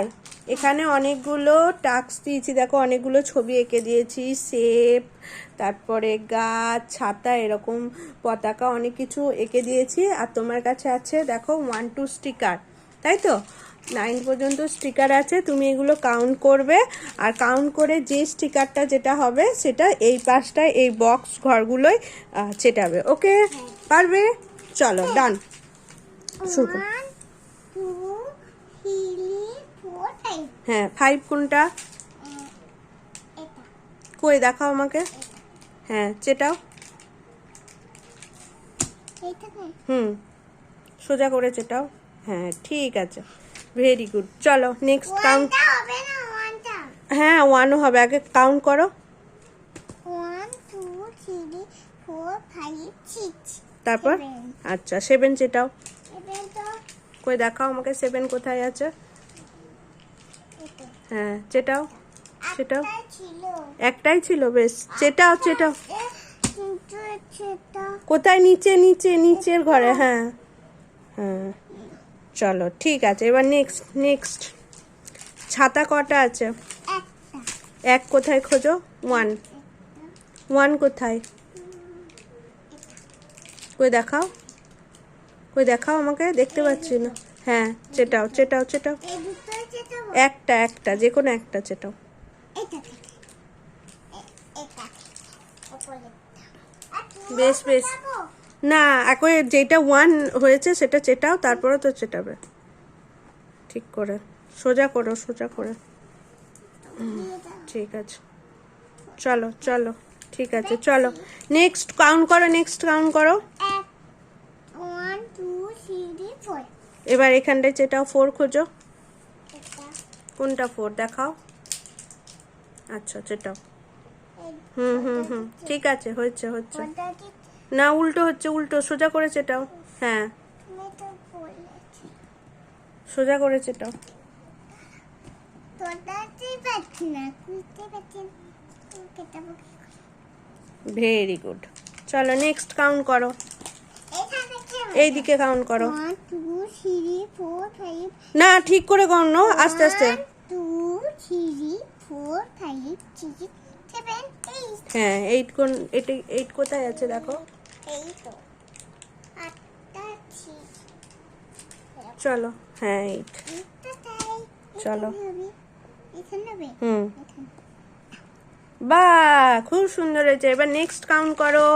তাই? এখানে অনেকগুলো টাস্ক দিয়েছি। দেখো অনেকগুলো ছবি এঁকে দিয়েছি। শেপ তারপরে গাছ ছাতা এরকম পতাকা অনেক কিছু এঁকে দিয়েছি। আর তোমার কাছে আছে দেখো ওয়ান টু স্টিকার তাই তো? নাইন পর্যন্ত স্টিকার আছে তুমি এগুলো কাউন্ট করবে। আর কাউন্ট করে যে স্টিকারটা যেটা হবে সেটা এই পাশটায় এই বক্স ঘরগুলোই আহ, চেটাবে ওকে পারবে? চলো ডান শুরু করো। One two three four five হ্যাঁ ফাইভ কোনটা? কই দেখাও আমাকে। হ্যাঁ চেটাও। হুম সোজা করে চেটাও। হ্যাঁ ঠিক আছে। ভেরি গুড চলো নেক্সট কাউন্ট হ্যাঁ ওয়ানও হবে। আগে কাউন্ট করো। তারপর? আচ্ছা সেভেন চেটাও। কই দেখাও আমাকে সেভেন কোথায় আছে? হ্যাঁ চেটাও সেটাও একটাই ছিল। বেশ। চেটাও চেটাও। কোথায়? নিচে নিচে নিচের ঘরে হ্যাঁ। হ্যাঁ। চলো ঠিক আছে এবার নেক্সট নেক্সট ছাতা কটা আছে? এক কোথায় খোঁজো? ওয়ান ওয়ান কোথায়? কই দেখাও? কই দেখাও আমাকে? দেখতে পাচ্ছি না। হ্যাঁ চেটাও চেটাও চেটাও। একটা একটা যে কোনো একটা চেটাও। এটা উপরে বেশ, বেশ। না একই যেটা ওয়ান হয়েছে সেটা চেটাও তারপরে তো চেটাবে। ঠিক করে। সোজা করো সোজা করে। ঠিক আছে। চলো চলো। ঠিক আছে চলো। নেক্সট কাউন্ট করো নেক্সট কাউন্ট করো। এবার এখানটায় চেটাও ফোর খোঁজো। কোনটা ফোর দেখাও। আচ্ছা এই হুম হুম হুম। ঠিক আছে হচ্ছে হচ্ছে না উল্টো হচ্ছে উল্টো। সোজা করে চেটাও হ্যাঁ। সোজা করে করে? ভেরি গুড চলো নেক্সট কাউন্ট করো। এইদিকে কাউন্ট করো। না ঠিক করে গণ্য আস্তে আস্তে। Two three four five six seven eight হ্যাঁ এইট কোন এইট এইট কোথায় আছে দেখো? এই তো আটটা ছিল চলো হ্যাঁ এইট চলো। হুম। বা খুব সুন্দর হয়েছে। এবার নেক্সট কাউন্ট করো।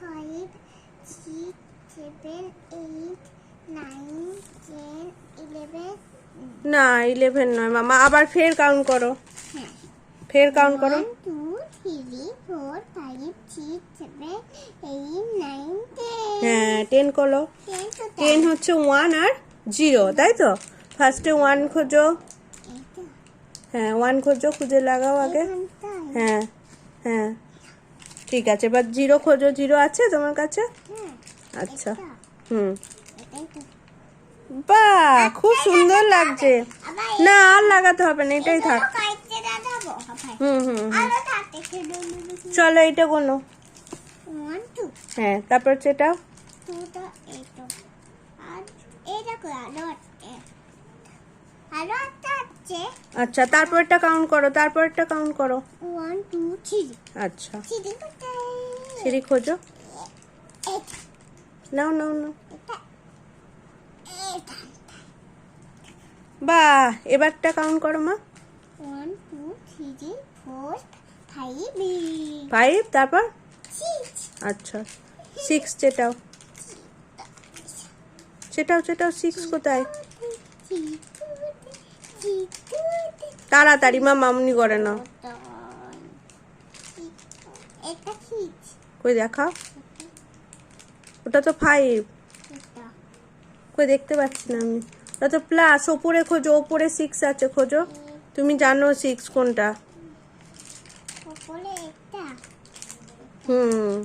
Five six seven eight nine না ইলেভেন নয় মামা। আবার ফের কাউন্ট করো। ফের কাউন্ট করো। হ্যাঁ টেন করো টেন হচ্ছে ওয়ান আর জিরো তাই তো? ফার্স্টে ওয়ান খোঁজো। হ্যাঁ ওয়ান খোঁজো খুঁজে লাগাও আগে। হ্যাঁ হ্যাঁ। ঠিক আছে এবার জিরো খোঁজো জিরো আছে তোমার কাছে? হ্যাঁ আচ্ছা। হুম। বাহ খুব সুন্দর লাগছে। না, আর লাগাতে হবে না, এটাই থাক। হুম হুম চলো, এইটা কোনো হ্যাঁ তারপর সেটা একটা আচ্ছা তারপরটা কাউন্ট করো, তারপরটা কাউন্ট করো। আচ্ছা। সিঁড়ি খোঁজো। নাও নাও নাও। এটা এবারটা কাউন্ট করো মা। One two three four five five তারপর? আচ্ছা সিক্স চেটাও। চেটাও চেটাও সিক্স কোথায়? তাড়াতাড়ি মা মামনি করে না কই দেখাও। ওটা তো ফাইভ কই দেখতে পাচ্ছি না আমি। ওটা তো প্লাস ওপরে খোঁজো ওপরে সিক্স আছে খোঁজো। তুমি জানো সিক্স কোনটা? হুম।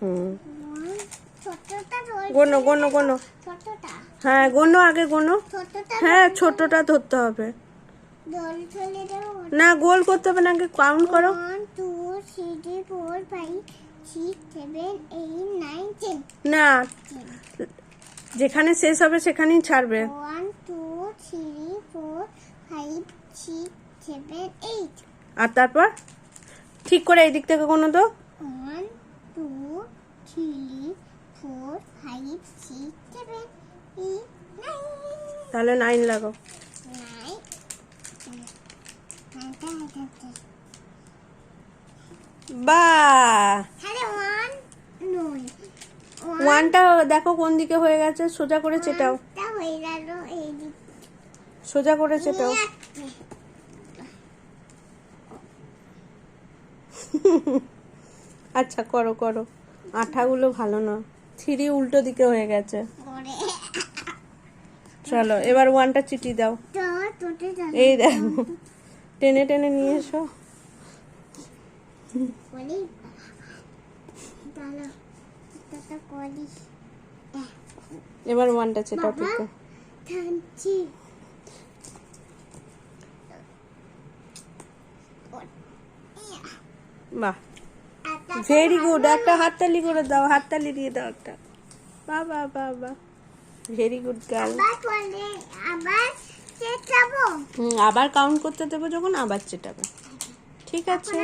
হুম। গোনো গোনো গোনো। হ্যাঁ গোনো আগে গোনো। হ্যাঁ ছোটটা ধরতে হবে। না গোল করতে হবে না আগে কাউন্ট করো। না। যেখানে শেষ হবে সেখানেই ছাড়বে। আর তারপর? ঠিক করে এই দিক থেকে কোনো তো one two three four five six seven eight তাহলে নাইন লাগো বা ওয়ানটা দেখো কোন দিকে হয়ে গেছে সোজা করে চেটাও। সোজা করে চেটাও। আচ্ছা করো করো। আঠাগুলো ভালো না। থ্রি উল্টো দিকে হয়ে গেছে। চলো এবার ওয়ানটা চিটি দাও। এই দেখো টেনে টেনে নিয়ে এসো। এবার ওয়ানটা চেটাও ঠিক করে। বাহ। ভেরি গুড একটা হাততালি করে দাও হাততালি দিয়ে দাও একটা। বাহ বাহ ভেরি গুড গার্ল আবার আবার কাউন্ট করতে দেবো যখন আবার চেটাবে ঠিক আছে।